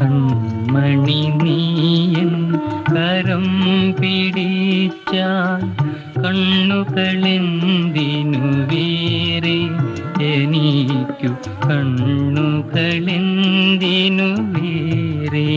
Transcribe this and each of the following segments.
കൺമണി നീയൻ കരം പിടിച്ചാൽ കണ്ണുകളെന്തിനു വേറെ? എനിക്കു കണ്ണുകളെന്തിനു വേറെ?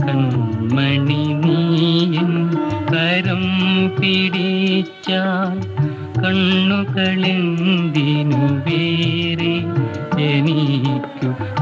കൺമണി നീയൻ കരം പിടിച്ചാൽ കണ്ണുകളെന്തിനു വേറെ? എനിക്കു